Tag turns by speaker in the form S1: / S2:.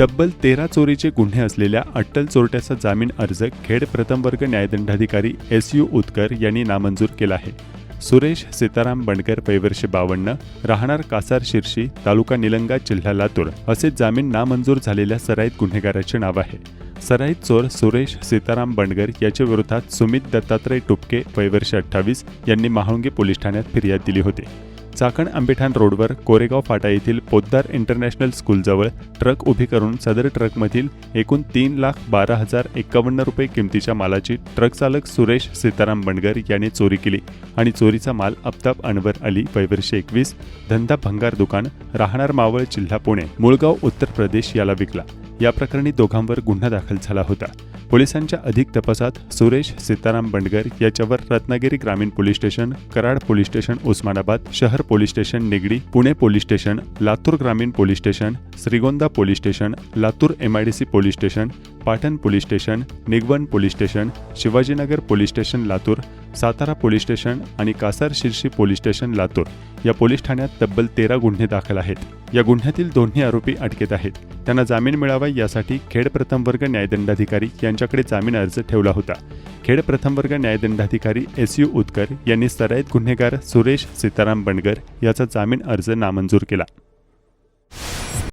S1: तब्बल तेरा चोरीचे गुन्हे असलेल्या अट्टल चोरट्याचा जामीन अर्ज खेड प्रथम वर्ग न्यायदंडाधिकारी एस यू उत्कर यांनी नामंजूर केला आहे. सुरेश सीताराम बंडकर पैवर्षे बावन्न राहणार कासार शिर्शी तालुका निलंगा जिल्हा लातूर असे जामीन नामंजूर झालेल्या सराईत गुन्हेगाराचे नाव आहे. सराईत चोर सुरेश सीताराम बंडगर याच्या विरोधात सुमित दत्तात्रय टुपके वयवर्ष अठ्ठावीस यांनी महाळुंगे पोलीस ठाण्यात फिर्याद दिली होती. चाकण आंबेठाण रोडवर कोरेगाव फाटा येथील पोद्दार इंटरनॅशनल स्कूलजवळ ट्रक उभी करून सदर ट्रकमधील एकूण तीन लाख बारा हजार एकावन्न रुपये किमतीच्या मालाची ट्रक चालक सुरेश सीताराम बंडगर याने चोरी केली आणि चोरीचा माल अफ्ताब अनवर अली वयवर्ष एकवीस धंदा भंगार दुकान राहणार मावळ जिल्हा पुणे मुळगाव उत्तर प्रदेश याला विकला. या प्रकरणी दोघांवर गुन्हा दाखल झाला होता. पोलिसांच्या अधिक तपासात सुरेश सीताराम बंडगर याच्यावर रत्नागिरी ग्रामीण police station Karad police station Osmanabad शहर police station Nigdi Pune police station Latur ग्रामीण police station Shrigonda police station Latur MIDC police station Patan police station Nigwan police station Shivajinagar police station Latur Satara police station आणि Kasar Shirshi police station Latur या police ठाण्यात तब्बल तेरा गुन्हे दाखल आहेत. या गुन्ह्यातील दोन्ही आरोपी अटकेत आहेत. त्यांना जामीन मिळावा यासाठी खेड प्रथम वर्ग न्यायदंडाधिकारी यांच्याकडे जामीन अर्ज ठेवला होता. खेड प्रथम वर्ग न्यायदंडाधिकारी एस यू उत्कर यांनी सराईत गुन्हेगार सुरेश सीताराम बंडगर याचा जामीन अर्ज नामंजूर केला.